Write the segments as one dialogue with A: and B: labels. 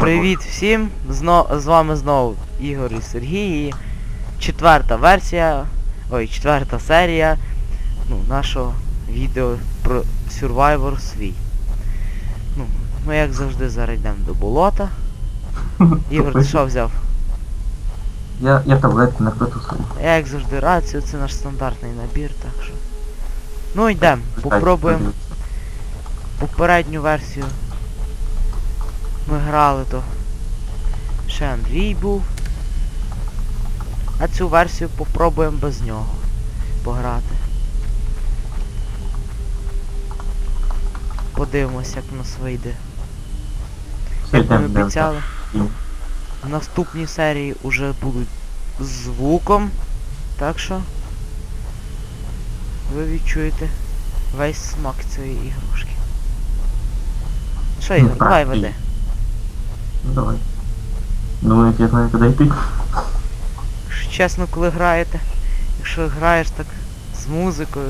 A: Привіт всім! Зно... З вами знову Ігор і Сергій. Четверта версія. Ой, четверта серія ну, нашого відео про Survivor свій. Ну, ми як завжди зараз йдемо до болота. Ігор, ти що взяв?
B: Я, я таблетки не питу свої.
A: Я як завжди рацію, це наш стандартний набір, так що. Ну йдемо, попробуємо попередню версію. Ми грали то. Ще Андрій був. А цю версію попробуємо без нього пограти. Подивимось, як у нас вийде. Як ми обіцяли. В наступній серії уже будуть з звуком. Так що ви відчуєте весь смак цієї ігрушки. Що,
B: Ну,
A: Ігор,
B: так,
A: давай веди.
B: Ну давай. Думаю, я знаю, куди йти.
A: Якщо чесно, коли граєте, якщо граєш так з музикою,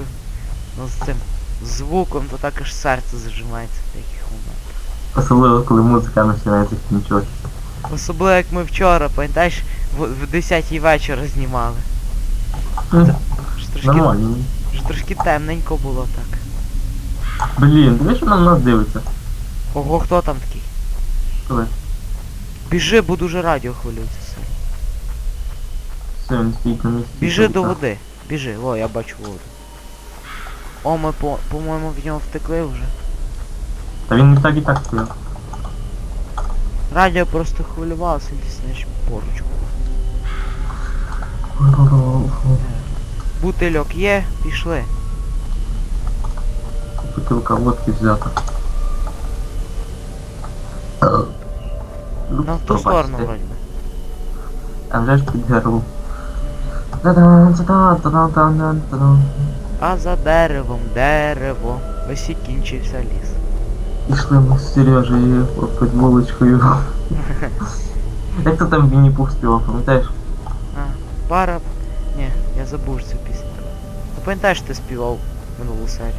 A: ну з цим звуком, то так аж серце зажимається в деяких моментах.
B: Особливо, коли музика починається закінчувати.
A: Особливо як ми вчора, пам'ятаєш, в, в 10 вечора знімали. Ж трошки,
B: Нормально.
A: ж трошки темненько було так.
B: Блін, диви, що на нас дивиться.
A: Ого, хто там такий?
B: Коли?
A: Біжи, бо дуже радіо хвилюється сильно.
B: Все, він стоїть на місці.
A: Біжи до води. Біжи, о, я бачу воду. О, ми по, по-моєму в нього втекли вже.
B: Та він і так і так стояв.
A: Радіо просто хвилювалося десь знаєш, поруч. Бутильок є, пішли.
B: Бутилка водки взята. Ну,
A: На в ту сторону вроді. би.
B: А вже ж під та-дан, та-дан, та-дан.
A: А за деревом, дерево. Ось і кінчився ліс.
B: Ішли ми з Сережею під вуличкою. Як то там Вінні Пух співав, пам'ятаєш?
A: А, пара. Ні, я забув цю пісню. Ти пам'ятаєш, ти співав минулу серію?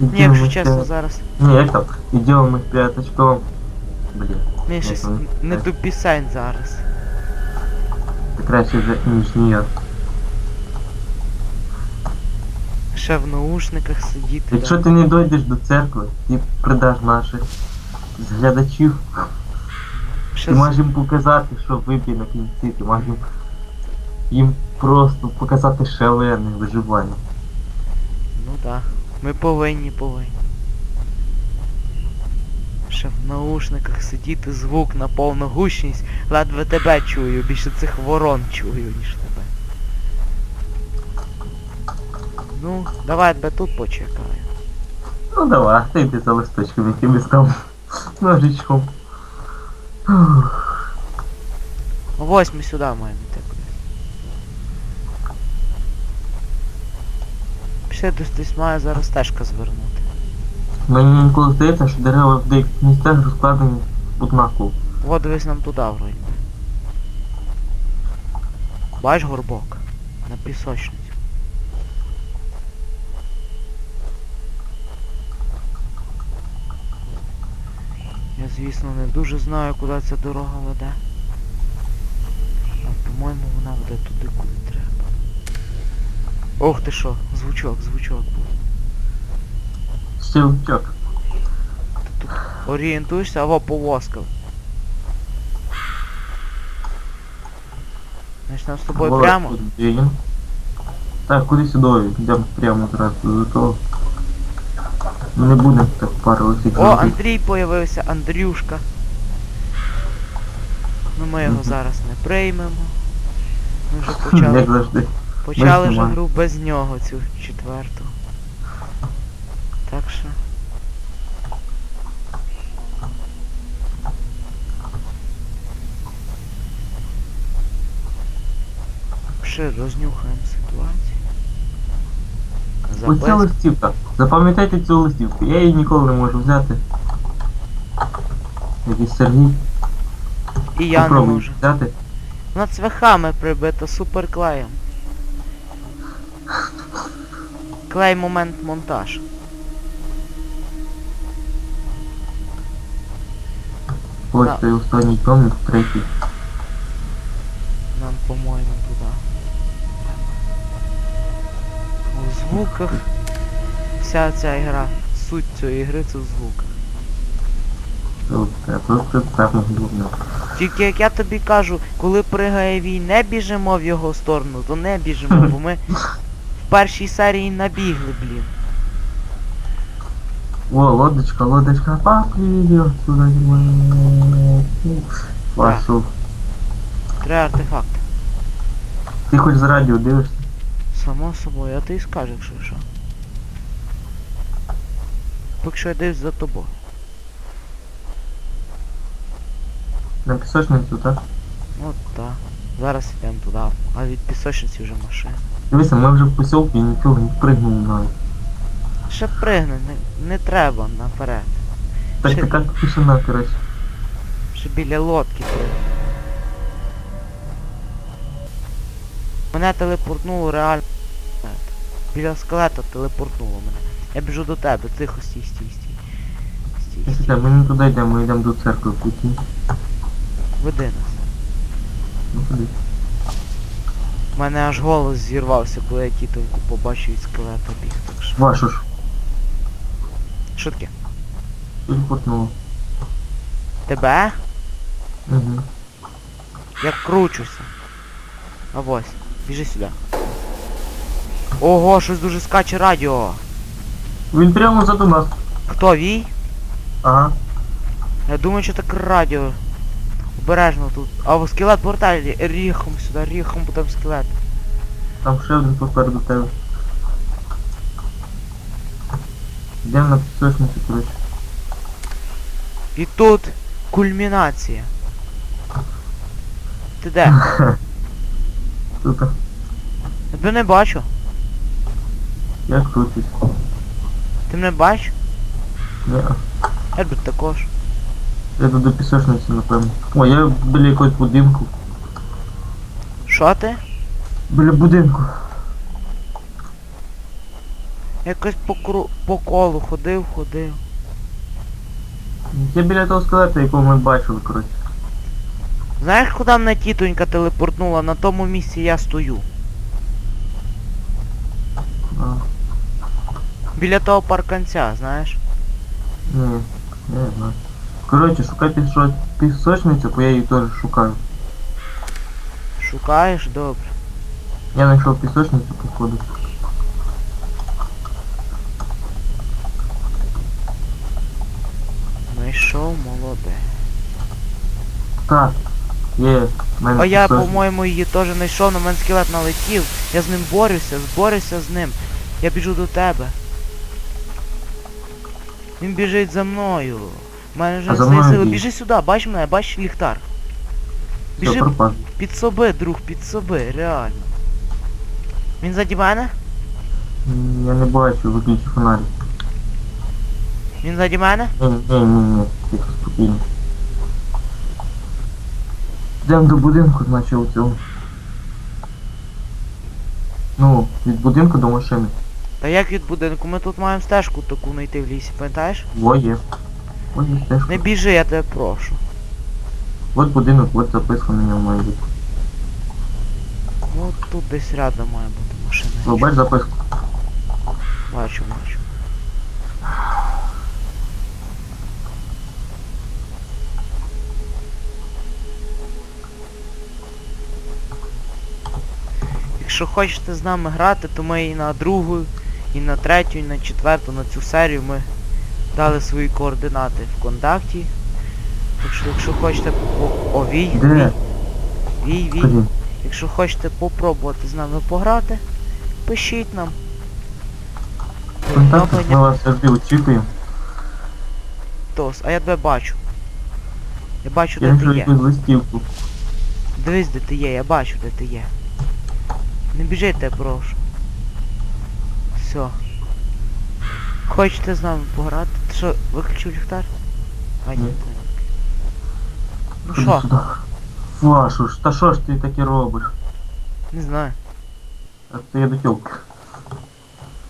A: Ні, якщо чесно, зараз.
B: Ні, як там? Ідемо ми п'яточком. Блін,
A: Мені щось
B: Ага.
A: не до пісень зараз.
B: це краще вже ніж ніяк.
A: Ще в наушниках сидіти.
B: Якщо
A: да.
B: ти не дойдеш до церкви, ти придаш наших глядачів.
A: Ще
B: Ти
A: з-
B: можеш їм показати, що вибій на кінці, ти можеш їм, їм просто показати шалене виживання.
A: Ну так. Ми повинні, повинні. Ще в наушниках сидіти звук на повну гучність, ледве тебе чую, більше цих ворон чую, ніж тебе. Ну, давай тебе тут почекаю.
B: Ну давай, ти йди за листочком якимось там ножичком.
A: Ось ми сюди маємо Пішли десь десь має зараз стежка звернути.
B: Мені інколи здається, що дерева в деяких місцях розкладені однаково.
A: О, дивись нам туди вроді. Бач горбок? На пісочниці. Я, звісно, не дуже знаю, куди ця дорога веде. А по-моєму вона веде туди, куди. Ох ти що, звучок, звучок був.
B: Щелчок.
A: Ти тут орієнтуєшся, або повозка. Значить нам з тобою
B: Вот
A: прямо?
B: тут. Так, куди сюди? Йдемо прямо одразу до того. Ми не будемо так пару парилися.
A: О, Андрій появився, Андрюшка. Ну ми його
B: Мгм.
A: зараз не приймемо. Ми вже
B: Як
A: почали,
B: завжди.
A: Почали вже гру без нього, цю четверту. Так що. Ще рознюхаємо ситуацію.
B: Оця листівка. Запам'ятайте цю листівку. Я її ніколи не можу взяти. Якийсь Сергій.
A: І я не можу.
B: взяти.
A: Вона цвяхами прибита суперклеєм. Клей момент монтаж.
B: Ось цей останній томик, третій.
A: Нам, по-моєму, туди. У звуках вся ця ігра. Суть цієї ігри це в звуках. Тільки як я тобі кажу, коли пригає вій, не біжимо в його сторону, то не біжимо, бо ми першій серії набігли, блін.
B: О, лодочка, лодочка, поплывет сюда. Пошел.
A: Треба артефакт.
B: Ти хоч з радіо дивишся?
A: Само собою, а ти і скажеш, якщо що. Поки що я дивлюсь за тобою.
B: На пісочницю, так?
A: От так. Зараз йдемо туди. А від пісочниці вже машина.
B: Дивися, ми вже в посілку і нічого не пригнули навіть.
A: Ще пригни, не, не треба наперед.
B: Так
A: Ще-
B: така тишина, коротше.
A: Ще біля лодки пригни. Мене телепортнуло реально. Біля скелета телепортнуло мене. Я біжу до тебе, тихо, стій, стій, стій. Стій,
B: Якщо
A: стій.
B: так, ми не туди йдемо, ми йдемо до церкви, прикинь.
A: Веди нас.
B: Ну ходи.
A: У мене аж голос зірвався, коли я тітоньку побачив від скелета біг, так що.
B: Вашу ж,
A: Що таке?
B: телепортнуло.
A: Тебе?
B: Угу.
A: Я кручуся. А ось, біжи сюди. Ого, щось дуже скаче радіо.
B: Він прямо за нас.
A: Хто вій?
B: Ага.
A: Я думаю, що так радіо. Обережно тут. А во скелет портай ріхом сюди, ріхом, там скелет.
B: Там ще один попереду тебе. Йдемо на пісочницю, коротше.
A: І тут кульмінація. Ти де?
B: Тут
A: Я тебе не бачу.
B: я крутюсь.
A: Ти мене бачиш?
B: Ні.
A: Я тебе також.
B: Я тут до пісочниці, напевно. О, я біля якогось будинку.
A: Що ти?
B: Біля будинку.
A: Якось по кру... по колу ходив, ходив.
B: Я біля того скелета, якого ми бачили, коротше.
A: Знаєш, куди мене тітонька телепортнула? На тому місці я стою.
B: А,
A: Біля того парканця, знаєш?
B: ні, не знаю. Коротше, шукай пісо... пісочницю, бо я її теж шукаю.
A: Шукаєш? Добре.
B: Я знайшов пісочницю, походу.
A: Знайшов молоде.
B: Так, є, в мене
A: А я,
B: пісочниця.
A: по-моєму, її теж знайшов, на мене скелет налетів. Я з ним борюся, зборюся з ним. Я біжу до тебе. Він біжить за мною. Мене вже
B: А за мною
A: сили. Біжи сюди, бач мене, бач ліхтар.
B: Все,
A: Біжи
B: пропав.
A: під соби, друг, під соби, реально. Він заді мене?
B: М, Я не бачу, виключи фонарик.
A: Він заді мене?
B: Ні, ні, ні, ні, тихо, спокійно. Йдемо до будинку, значить у цьому. Ну, від будинку до машини.
A: Та як від будинку? Ми тут маємо стежку таку знайти в лісі, пам'ятаєш?
B: Во є. Є стежка.
A: Не біжи, я тебе прошу.
B: От будинок, от записка на ньому має бути.
A: Ну тут десь рядом має бути машина.
B: О, бач записку.
A: Бачу, бачу. Якщо хочете з нами грати, то ми і на другу, і на третю, і на четверту, на цю серію ми дали свої координати в контакті. Так що якщо хочете по... О, вій, вій, вій, вій. Якщо хочете попробувати з нами пограти, пишіть нам.
B: Контакти ми вас завжди очікуємо.
A: Тос, а я тебе бачу. Я бачу,
B: Я
A: де ти є.
B: листівку.
A: Дивись, де ти є, я бачу, де ти є. Не біжи, тебе прошу. Все. Хочете з нами пограти? Ти що, виключив ліхтар? А ні. Ну
B: Ходи
A: що,
B: сюди. Вашу ж, та що ж ти таке робиш?
A: не знаю.
B: А це я до тьолки.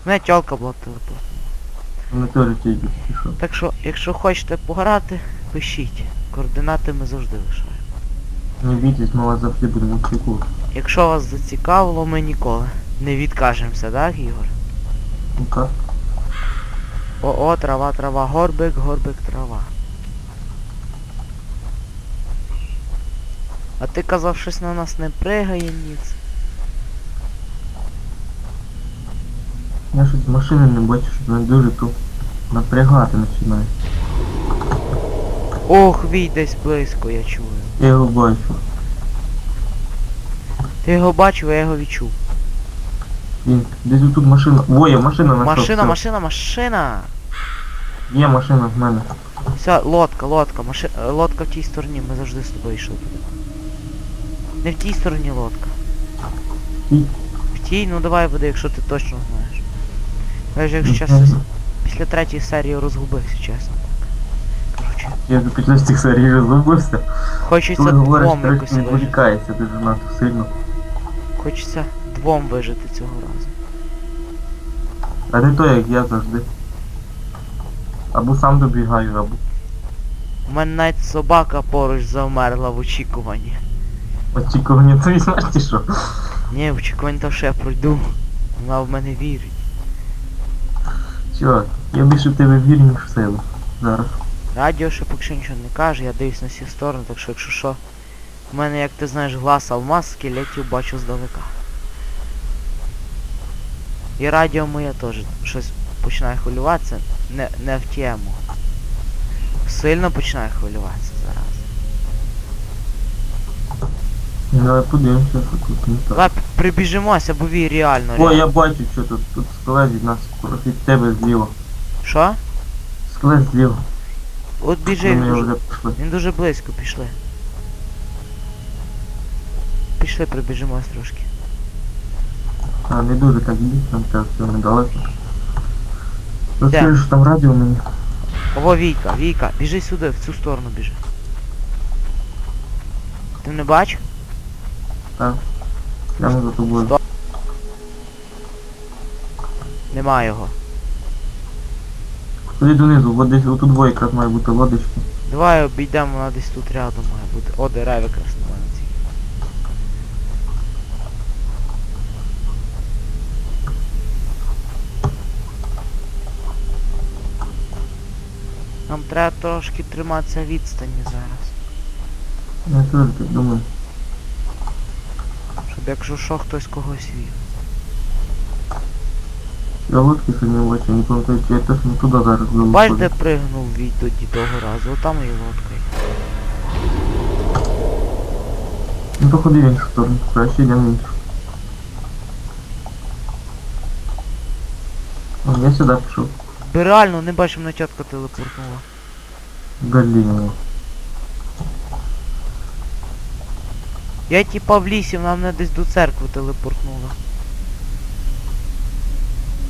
A: Мене тьолка була телепорт.
B: Вони теж тільки пішов.
A: Так що, якщо хочете пограти, пишіть Координати ми завжди лишаємо.
B: Не бійтесь, ми вас завжди будемо очікувати.
A: Якщо вас зацікавило, ми ніколи не відкажемося, так, Ігор?
B: Ну так.
A: О, о, трава, трава, горбик, горбик, трава. А ти казав, щось на нас не пригає, ніц.
B: Я щось машини не бачу, що мене дуже тут напрягати починає.
A: Ох, вій десь близько, я чую.
B: Я його бачу.
A: Ти його бачив, а я його відчув.
B: Він десь тут машина. Во, є машина на
A: Машина, машина, машина!
B: Є машина в мене.
A: Все, лодка, лодка, маши... е, лодка в тій стороні, ми завжди з тобою йшли. Не в тій стороні лодка.
B: Тій?
A: В тій, ну давай веди, якщо ти точно знаєш. Я ж якщо чесно, після третьої серії розгубився, чесно. Короче,
B: Я до після цих серій вже забувся.
A: хочеться двом якось
B: відволікається дуже надто сильно.
A: Хочеться двом вижити цього разу.
B: А не то, як я завжди. Або сам добігаю, або
A: У мене навіть собака поруч завмерла в очікуванні.
B: очікування твої смерті, що?
A: Ні, в очікуванні того, що я пройду. Вона в мене вірить.
B: Чувак, я більше в тебе вірю, ніж в себе. Зараз.
A: Радіо ще поки що нічого не каже, я дивлюсь на всі сторони, так що якщо що. У мене, як ти знаєш, глаз алмаз, скелетів бачу здалека. І радіо моє теж щось починає хвилюватися, не, не в тему. Сильно починає хвилюватися зараз.
B: Ну, Давай подивимося, що тут не так.
A: Давай прибіжимося, бо вій реально.
B: О,
A: реально.
B: я бачу, що тут. Тут скелет від нас від тебе зліва.
A: Що?
B: Скелет зліва.
A: От біжи, він дуже, він дуже близько, пішли. Пішли, прибіжимось трошки.
B: А, не дуже так там так все недалеко.
A: Де?
B: Розкажи, що там радіо мені.
A: Ого, Війка, Війка, біжи сюди, в цю сторону біжи. Ти не бачиш?
B: Так. Прямо за тобою.
A: Стоп. Нема його.
B: Ходи донизу, от десь отут двоє якраз має бути лодочки.
A: Давай обійдемо, вона десь тут рядом має бути. О, дерева якраз Нам треба трошки триматися відстані зараз.
B: Я теж так думаю.
A: Щоб якщо що, хтось когось вів.
B: Я лодки сьогодні бачу, не пам'ятаю, я точно туди зараз буду.
A: Бач, де пригнув від тоді того разу, отам і лодка.
B: Ну то ходи в іншу сторону, краще йдемо в іншу. О, я сюди пішов.
A: Би реально не бачив, на тітка телепортнула.
B: Галіна.
A: Я типа в лісі, вона мене десь до церкви телепортнула.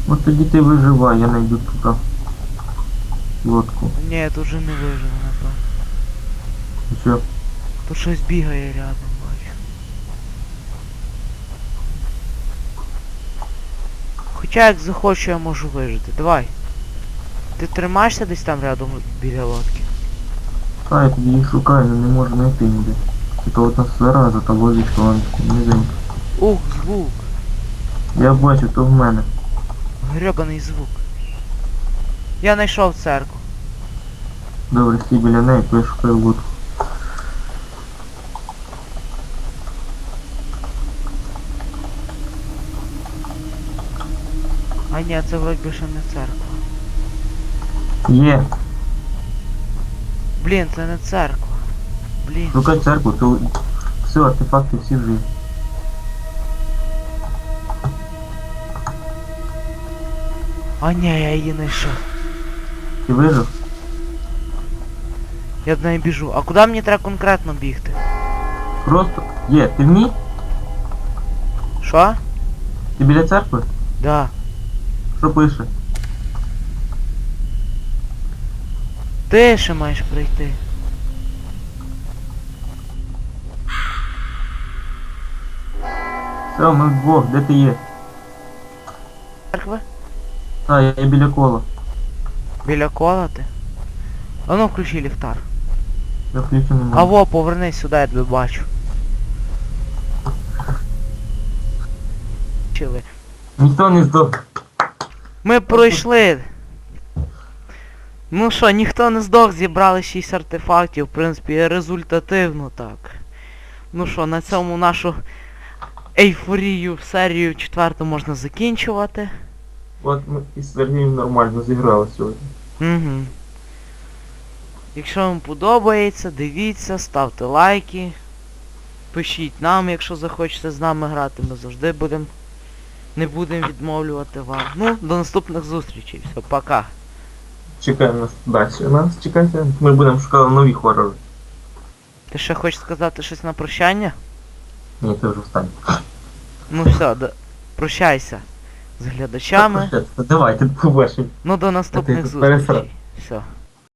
B: От тоді ти виживай, я найду туди. Лодку.
A: Ні, я тут вже не виживу, напевно.
B: І що?
A: Тут щось бігає рядом, бачу. Хоча як захочу, я можу вижити. Давай. Ти тримаєшся десь там рядом біля лодки?
B: А, я тоді їх шукаю, але не можу знайти ніде. Типа от нас зараза, та лодочка, вон низенька.
A: Ух, звук.
B: Я бачу, то в мене.
A: Гребаний звук. Я знайшов церкву.
B: Добре, стій біля неї, то я шукаю лодку.
A: А ні, це вроді ще не церква.
B: Є,
A: Блін, це не церква. Блін.
B: шукай церкву, то все, артефакти всі вже. є.
A: А ні, я її знайшов.
B: Ти вижив?
A: Я до неї біжу. А куди мені треба конкретно бігти?
B: Просто є, ти в ній?
A: Що?
B: Ти біля церкви?
A: Да.
B: Що пише?
A: Ти ще маєш прийти.
B: Все, ми вдвох, де ти є?
A: Церкви?
B: А, я, я біля кола.
A: Біля кола ти? А ну включи ліхтар.
B: Я включу не можу.
A: Аво, повернись сюди, я тебе бачу. Чили.
B: Ніхто не здох.
A: Ми пройшли. Ну що, ніхто не здох, зібрали 6 артефактів, в принципі, результативно так. Ну що, на цьому нашу ейфорію в серію четверту можна закінчувати.
B: От ми із Сергієм нормально зіграли сьогодні.
A: Угу. Якщо вам подобається, дивіться, ставте лайки. Пишіть нам, якщо захочете з нами грати, ми завжди будемо. Не будемо відмовлювати вам. Ну, до наступних зустрічей. Все, пока.
B: Чекаємо нас далі. Нас чекайте. Ми будемо шукати нові хорори.
A: Ти ще хочеш сказати щось на прощання?
B: Ні, ти вже встань.
A: Ну все, да. прощайся з глядачами.
B: Давайте, побачимо.
A: Ну до наступних зустрічей. Все.